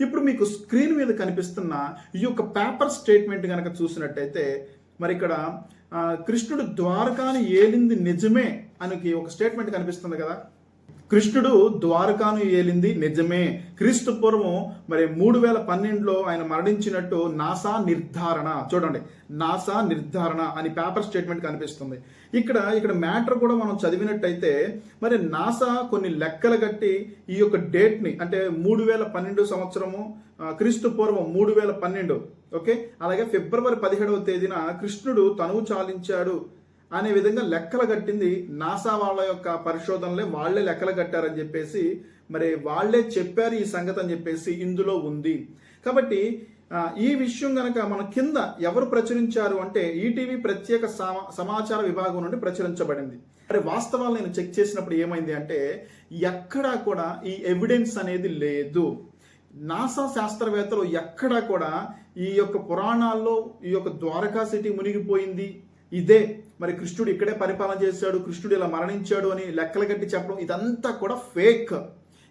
ఇప్పుడు మీకు స్క్రీన్ మీద కనిపిస్తున్న ఈ యొక్క పేపర్ స్టేట్మెంట్ కనుక చూసినట్టయితే మరి ఇక్కడ కృష్ణుడు ద్వారకాని ఏలింది నిజమే అని ఒక స్టేట్మెంట్ కనిపిస్తుంది కదా? కృష్ణుడు ద్వారకాను ఏలింది. నిజమే. క్రీస్తు పూర్వం మరి మూడు వేల పన్నెండులో ఆయన మరణించినట్టు నాసా నిర్ధారణ. చూడండి. నాసా నిర్ధారణ అని పేపర్ స్టేట్మెంట్ కనిపిస్తుంది. ఇక్కడ ఇక్కడ మ్యాటర్ కూడా మనం చదివినట్టయితే మరి నాసా కొన్ని లెక్కలు కట్టి ఈ యొక్క డేట్ని అంటే మూడు వేల పన్నెండు సంవత్సరము క్రీస్తు పూర్వం మూడు వేల పన్నెండు ఓకే? అలాగే ఫిబ్రవరి పదిహేడవ తేదీన కృష్ణుడు తనువు చాలించాడు. అనే విధంగా లెక్కలు కట్టింది నాసా వాళ్ళ యొక్క పరిశోధనలే. వాళ్ళే లెక్కలు కట్టారని చెప్పేసి మరి వాళ్ళే చెప్పారు ఈ సంగతి అని చెప్పేసి ఇందులో ఉంది. కాబట్టి ఈ విషయం గనక మన కింద ఎవరు ప్రచురించారు అంటే ఈటీవీ ప్రత్యేక సమా- సమాచార విభాగం నుండి ప్రచురించబడింది. మరి వాస్తవాలు నేను చెక్ చేసినప్పుడు ఏమైంది అంటే ఎక్కడా కూడా ఈ ఎవిడెన్స్ అనేది లేదు. నాసా శాస్త్రవేత్తలు ఎక్కడా కూడా ఈ యొక్క పురాణాల్లో ఈ యొక్క ద్వారకా సిటీ మునిగిపోయింది. ఇదే మరి కృష్ణుడు ఇక్కడే పరిపాలన చేశాడు కృష్ణుడు ఇలా మరణించాడు అని లెక్కలు కట్టి చెప్పడం ఇదంతా కూడా ఫేక్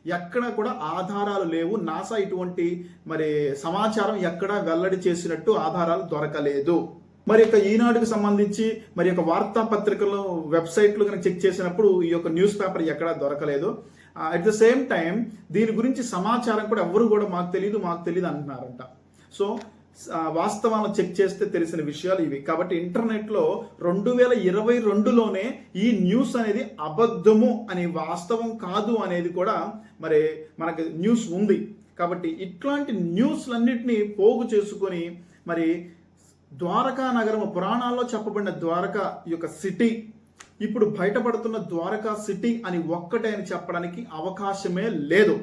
ఎక్కడ కూడా ఆధారాలు లేవు. నాసా ఇటువంటి మరి సమాచారం ఎక్కడా వెల్లడి చేసినట్టు ఆధారాలు దొరకలేదు. మరి యొక్క ఈనాడుకు సంబంధించి మరి యొక్క వార్తాపత్రికలు వెబ్సైట్లు కనుక చెక్ చేసినప్పుడు ఈ యొక్క న్యూస్ పేపర్ ఎక్కడా దొరకలేదు. అట్ ద సేమ్ టైం దీని గురించి సమాచారం కూడా ఎవరు కూడా మాకు తెలియదు మాకు తెలియదు అంటున్నారంట. సో వాస్తవాలను చెక్ చేస్తే తెలిసిన విషయాలు ఇవి. కాబట్టి ఇంటర్నెట్లో రెండు వేల ఇరవై రెండులోనే ఈ న్యూస్ అనేది అబద్ధము అని వాస్తవం కాదు అనేది కూడా మరి మనకి న్యూస్ ఉంది. కాబట్టి ఇట్లాంటి న్యూస్లన్నింటినీ పోగు చేసుకొని మరి ద్వారకా నగరం పురాణాల్లో చెప్పబడిన ద్వారకా యొక్క సిటీ ఇప్పుడు బయటపడుతున్న ద్వారకా సిటీ అని ఒక్కటే అని చెప్పడానికి అవకాశమే లేదు.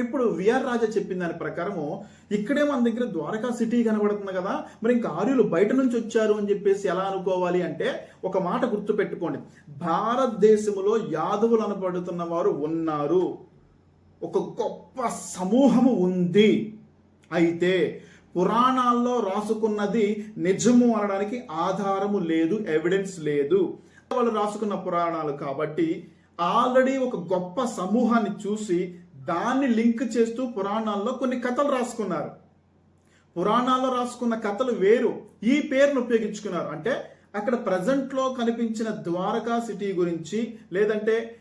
ఇప్పుడు విఆర్ రాజా చెప్పిన దాని ప్రకారము ఇక్కడే మన దగ్గర ద్వారకా సిటీ కనబడుతుంది కదా. మరి ఇంకా ఆర్యులు బయట నుంచి వచ్చారు అని చెప్పేసి ఎలా అనుకోవాలి అంటే ఒక మాట గుర్తుపెట్టుకోండి. భారతదేశంలో యాదవులు అనబడుతున్న వారు ఉన్నారు. ఒక గొప్ప సమూహము ఉంది. అయితే పురాణాల్లో రాసుకున్నది నిజము అనడానికి ఆధారము లేదు ఎవిడెన్స్ లేదు. వాళ్ళు రాసుకున్న పురాణాలు కాబట్టి ఆల్రెడీ ఒక గొప్ప సమూహాన్ని చూసి దాన్ని లింక్ చేస్తూ పురాణాల్లో కొన్ని కథలు రాసుకున్నారు. పురాణాల్లో రాసుకున్న కథలు వేరు. ఈ పేరును ఉపయోగించుకున్నారు. అంటే అక్కడ ప్రజెంట్లో కనిపించిన ద్వారకా సిటీ గురించి లేదంటే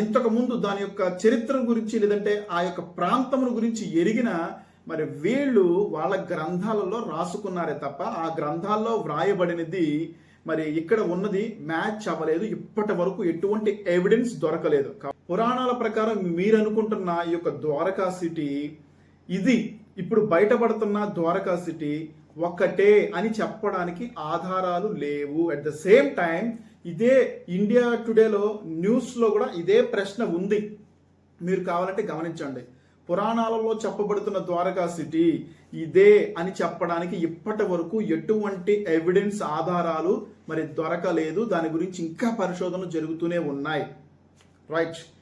ఇంతకు ముందు దాని యొక్క చరిత్ర గురించి లేదంటే ఆ యొక్క ప్రాంతముల గురించి ఎరిగిన మరి వీళ్ళు వాళ్ళ గ్రంథాలలో రాసుకున్నారే తప్ప ఆ గ్రంథాల్లో వ్రాయబడినది మరి ఇక్కడ ఉన్నది మ్యాచ్ అవ్వలేదు. ఇప్పటి వరకు ఎటువంటి ఎవిడెన్స్ దొరకలేదు. పురాణాల ప్రకారం మీరు అనుకుంటున్న ఈ యొక్క ద్వారకా సిటీ ఇది ఇప్పుడు బయటపడుతున్న ద్వారకా సిటీ ఒక్కటే అని చెప్పడానికి ఆధారాలు లేవు. అట్ ద సేమ్ టైం ఇదే ఇండియా టుడేలో న్యూస్లో కూడా ఇదే ప్రశ్న ఉంది. మీరు కావాలంటే గమనించండి. పురాణాలలో చెప్పబడుతున్న ద్వారకా సిటీ ఇదే అని చెప్పడానికి ఇప్పటి వరకు ఎటువంటి ఎవిడెన్స్ ఆధారాలు మరి దొరకలేదు. దాని గురించి ఇంకా పరిశోధనలు జరుగుతూనే ఉన్నాయి. రైట్